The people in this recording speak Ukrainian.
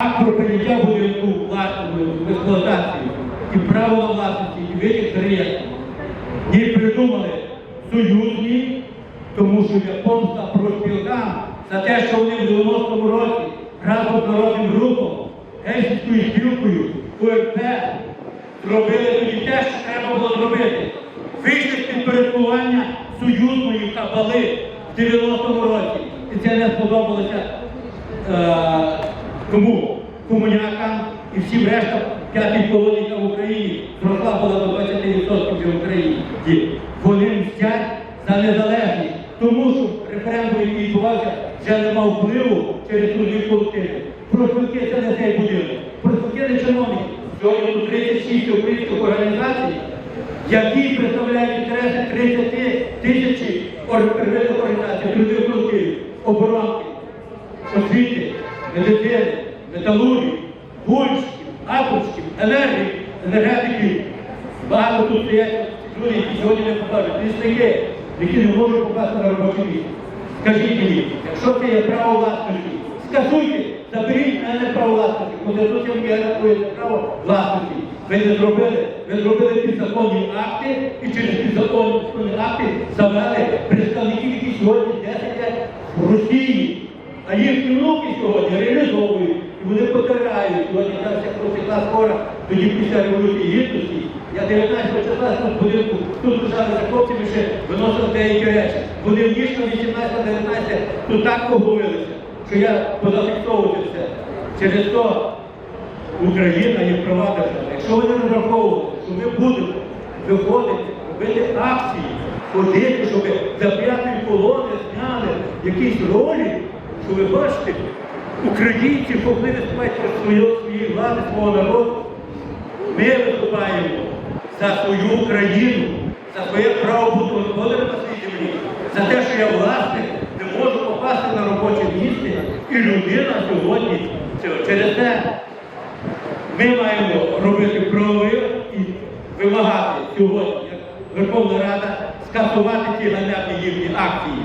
Акт про прийняття будинку в експлуатацію і право на власності і з реєстру. Їх придумали союзні, тому що є помста профспілкам за те, що вони в 90-му році разом з народним рухом, гельсінською спілкою, УРП зробили тоді те, що треба було зробити. Вийшли з союзної кабали в 90-му році. І це не сподобалося е, кому? Комунякам і всім решта п'ятій колонії в Україні зросла була до 20% в Україні. Вони мстять за незалежність, тому що референдум, який відбувався, вже не мав впливу через трудові колективи. Профспілки це не цей будинок. Профспілки не чиновники. Сьогодні тут 36 українських організацій, які представляють інтереси 30 тисяч первинних організацій, трудових колективів, оборонки, освіти, медицини, металургії, гульських, атомських, енергії, енергетики. Багато тут стоять люди, які сьогодні не покажуть, лісники, які не можуть попасти на робоче місце. Скажіть мені, якщо це є право власності, скасуйте, заберіть мене право власності. Конституція мені рахує право власності. Ви не зробили, ви зробили підзаконні акти і через підзаконні акти завели представників, які сьогодні десять в Росії. Їхні внуки сьогодні реалізовують, і вони потирають сьогодні зараз як просекла скоро, тоді після революції гідності. Я 19 числа в будинку, тут лишалися хлопцями ще виносили деякі речі. Вони в ніж на 18-19 тут так поговорилися, що я позафіксовувати все. Через то Україна є права держава. Якщо ви не розраховували, що ми будемо виходити, робити акції, ходити, щоб за п'ятої колони зняли якісь ролі, що ви бачите, українці могли виступати за свою, свої влади, свого народу. Ми виступаємо за свою Україну, за своє право бути господарем на цій землі, за те, що я власник, не можу попасти на робоче місце, і людина сьогодні через те ми маємо робити правовий і вимагати сьогодні, як Верховна Рада, скасувати ті ганебні їхні акції.